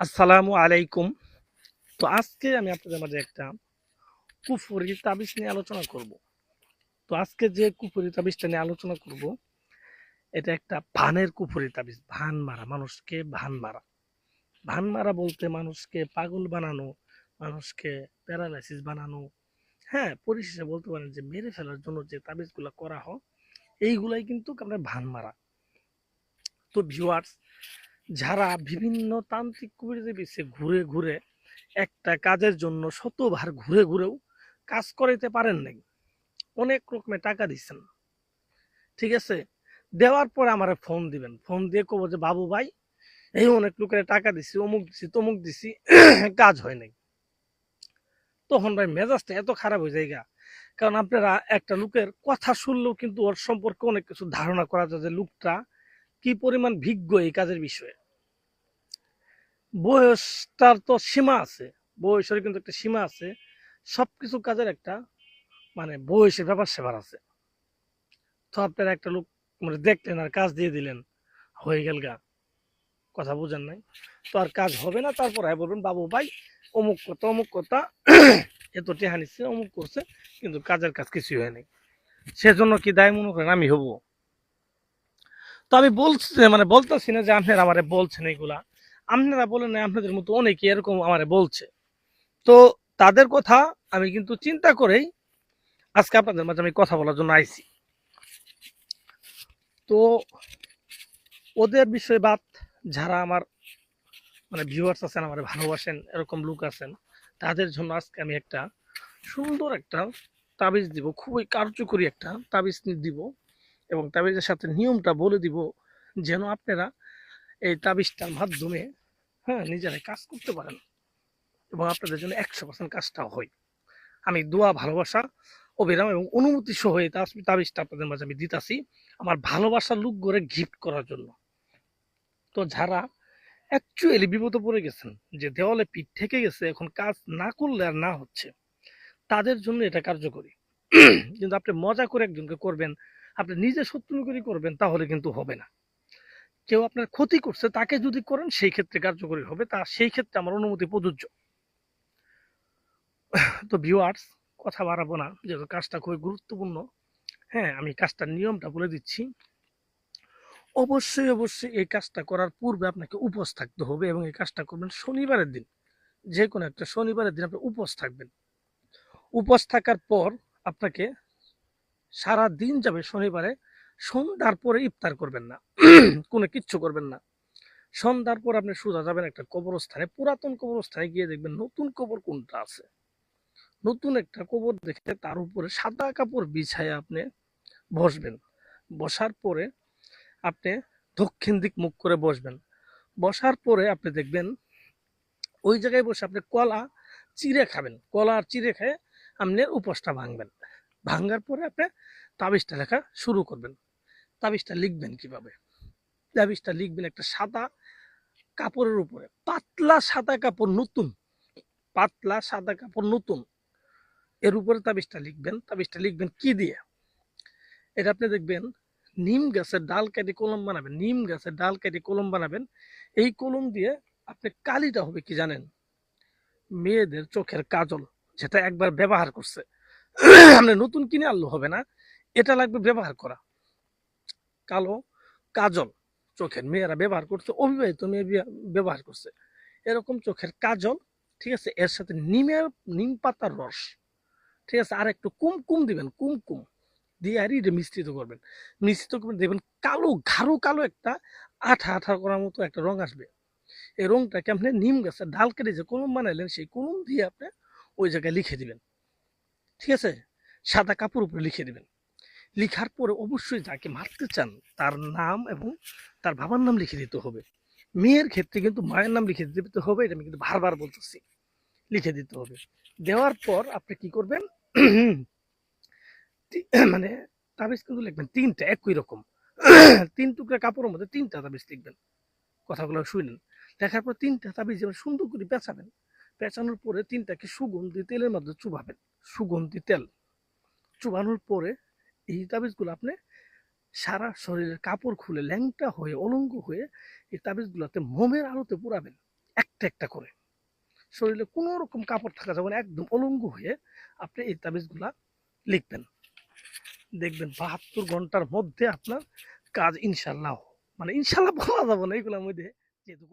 আসসালামু আলাইকুম। তো আজকে আমি আপনাদের মাঝে একটা কুফুরি তাবিজ নিয়ে আলোচনা করব। তো আজকে যে কুফুরি তাবিজটা নিয়ে আলোচনা করব, এটা একটা ভানের কুফুরি তাবিজ। ভান মারা, মানুষকে ভান মারা। ভান মারা বলতে মানুষকে পাগল বানানো, মানুষকে প্যারালাইসিস বানানো। হ্যাঁ পরিশেষে বলতে পারেন যে মেরে ফেলার জন্য যে তাবিজগুলো করা হয়, এইগুলাই কিন্তু আপনার ভান মারা। তো ভিউয়ার্স যারা বিভিন্ন তান্ত্রিক কুবিরদের পিছিয়ে ঘুরে ঘুরে একটা কাজের জন্য শতবার ঘুরে ঘুরেও কাজ করাইতে পারেন নাই। অনেক রকমের টাকা দিচ্ছেন ঠিক আছে? দেওয়ার পরে আমার ফোন দিবেন। ফোন দিয়ে কব যে, বাবু ভাই, এই অনেক লোকের টাকা দিছি, অমুক দিছি, তমুক দিছি, কাজ হয় নাই। তখন ভাই মেজাজটা এত খারাপ হয়ে যায়। কারণ আপনারা একটা লোকের কথা শুনলেও কিন্তু ওর সম্পর্কে অনেক কিছু ধারণা করা যায় যে, লোকটা কি পরিমাণ ভিজ্ঞ এই কাজের বিষয়ে? বয়সটার তো সীমা আছে, বয়সের কিন্তু একটা সীমা আছে। সব কিছু কাজের একটা মানে বয়সের ব্যাপার সেবার আছে। তো আপনারা একটা লোক মানে দেখলেন আর কাজ দিয়ে দিলেন, হয়ে গেল গা। কথা বুঝেন নাই? তো আর কাজ হবে না, তারপর আয় বলবেন, বাবু ভাই, অমুক কথা অমুক কথা, এত টেহা নিচ্ছে, অমুক করছে, কিন্তু কাজের কাজ কিছুই হয় নাই। সেজন্য কি দায় মনে করেন, আমি হব? তো আমি বলছি মানে বলতেছি না যে আপনারা আমারে বলছেন এইগুলা। আপনারা বলেন আপনাদের মতো অনেকে এরকম আমারে বলছে। তো তাদের কথা আমি কিন্তু চিন্তা করেই আজকে আপনাদের মাঝে আমি কথা বলার জন্য আইছি। তো ওদের বিষয়ে বাদ, যারা আমার মানে ভিউয়ার্স আছেন, আমার ভালোবাসেন, এরকম লোক আছেন, তাদের জন্য আজকে আমি একটা সুন্দর একটা তাবিজ দিব, খুবই কার্যকরী একটা তাবিজ দিব এবং তাবিজের সাথে নিয়মটা বলে দিব, যেন আপনারা এই তাবিজটার মাধ্যমে হ্যাঁ নিজেরাই কাজ করতে পারেন। এবং আপনাদের জন্য একশো পার্সেন্ট কাজটা হয়। আমি দোয়া, ভালোবাসা, অবিরাম এবং অনুমতি সহ এই তাবিজটা আপনাদের মাঝে আমি দিতাছি আমার ভালোবাসার লুক করে গিফট করার জন্য। তো যারা অ্যাকচুয়ালি বিপদে পড়ে গেছেন, যে দেওয়ালে পিঠ থেকে গেছে, এখন কাজ না করলে আর না হচ্ছে, তাদের জন্য এটা কার্যকরী। কিন্তু আপনি মজা করে একজনকে করবেন, আপনি নিজে শত্রু করে করবেন, তাহলে কিন্তু হবে না। কেউ আপনার ক্ষতি করছে, তাকে যদি করেন, সেই ক্ষেত্রে কার্যকরী হবে। তা সেই ক্ষেত্রে আমার অনুমতি প্রযোজ্য। তো ভিউয়ার্স কথা বাড়াবো না, যেহেতু কাজটা খুবই গুরুত্বপূর্ণ। হ্যাঁ আমি কাজটার নিয়মটা বলে দিচ্ছি। অবশ্যই অবশ্যই এই কাজটা করার পূর্বে আপনাকে উপোস থাকতে হবে এবং এই কাজটা করবেন শনিবারের দিন। যে কোনো একটা শনিবারের দিন আপনি উপোস থাকবেন। উপোস থাকার পর আপনাকে সারা দিন যাবে শনিবারে সন্ধ্যার পরে ইফতার করবেন না, কোনো কিচ্ছু করবেন না। সন্ধ্যার পর আপনি সোজা যাবেন একটা কবরস্থানে, পুরাতন কবরস্থানে গিয়ে দেখবেন নতুন কবর কোনটা আছে। নতুন একটা কবর দেখে তার উপরে সাদা কাপড় বিছায় আপনি বসবেন। বসার পরে আপনি দক্ষিণ দিক মুখ করে বসবেন। বসার পরে আপনি দেখবেন ওই জায়গায় বসে আপনি কলা চিড়ে খাবেন। কলা আর চিড়ে খেয়ে আপনি উপোসটা ভাঙবেন। ভাঙার পরে আপনি তাবিজটা লেখা শুরু করবেন। তাবিজটা লিখবেন কীভাবে? তাবিজটা লিখবেন একটা সাদা কাপড়ের উপরে। পাতলা সাদা কাপড় নতুন। পাতলা সাদা কাপড় নতুন। এর উপরে তাবিজটা লিখবেন। তাবিজটা লিখবেন কি দিয়ে? এটা আপনি দেখবেন, নিম গাছের ডাল কেটে কলম বানাবেন। নিম গাছের ডাল কেটে কলম বানাবেন। এই কলম দিয়ে আপনি কালিটা হবে কি জানেন? মেয়েদের চোখের কাজল, যেটা একবার ব্যবহার করছে। আপনি নতুন কিনে আনলে হবে না। এটা লাগবে ব্যবহার করা। কালো কাজল চোখের মেয়েরা ব্যবহার করছে, অবিবাহিত মেয়ে ব্যবহার করছে। এরকম চোখের কাজল, ঠিক আছে, এর সাথে নিমের নিম পাতার রস, ঠিক আছে, আর একটু কুমকুম দিবেন, কুমকুম দিয়ে আর এটা মিশ্রিত করবেন। মিশ্রিত করবেন, দেখবেন কালো, ঘাড়ো কালো একটা আঠা আঠা করার মতো একটা রং আসবে। এই রংটাকে আপনি নিম গাছের ডাল কেটে যে কলম বানাইলেন, সেই কলম দিয়ে আপনি ওই জায়গায় লিখে দিবেন। ঠিক আছে? সাদা কাপড় উপরে লিখে দিবেন। লিখার পরে অবশ্যই যাকে মারতে চান, তার নাম এবং তার বাবার নাম লিখে দিতে হবে। মেয়ের ক্ষেত্রে কিন্তু মায়ের নাম লিখে দিতে হবে, এটা আমি কিন্তু বারবার বলতেছি। লিখে দিতে হবে। দেওয়ার পর আপনি কি করবেন? মানে তাবিজ কিন্তু লিখবেন, তিনটা, একই রকম। তিন টুকরা কাপড়ের মধ্যে তিনটা তাবিজ লিখবেন। কথাগুলো শুনেন দেখার পর তিনটা তাবিজ যেমন সুন্দর করে পেঁচাবেন। পেঁচানোর পরে তিনটাকে সুগন্ধি তেলের মধ্যে চুবাবেন। সুগন্ধি তেল। চুবানোর পরে এই তাবিজগুলো আপনি সারা শরীরের কাপড় খুলে, ল্যাংটা হয়ে, অলঙ্গ হয়ে এই তাবিজগুলোতে মোমের আলোতে পুরাবেন, একটা একটা করে। শরীরে কোনো রকম কাপড় থাকা যাবে না, একদম অলঙ্গ হয়ে আপনি এই তাবিজগুলা লিখবেন। দেখবেন বাহাত্তর ঘণ্টার মধ্যে আপনার কাজ ইনশাল্লাহ মানে ইনশাল্লাহ বলা যাবে না এগুলোর মধ্যে। যেহেতু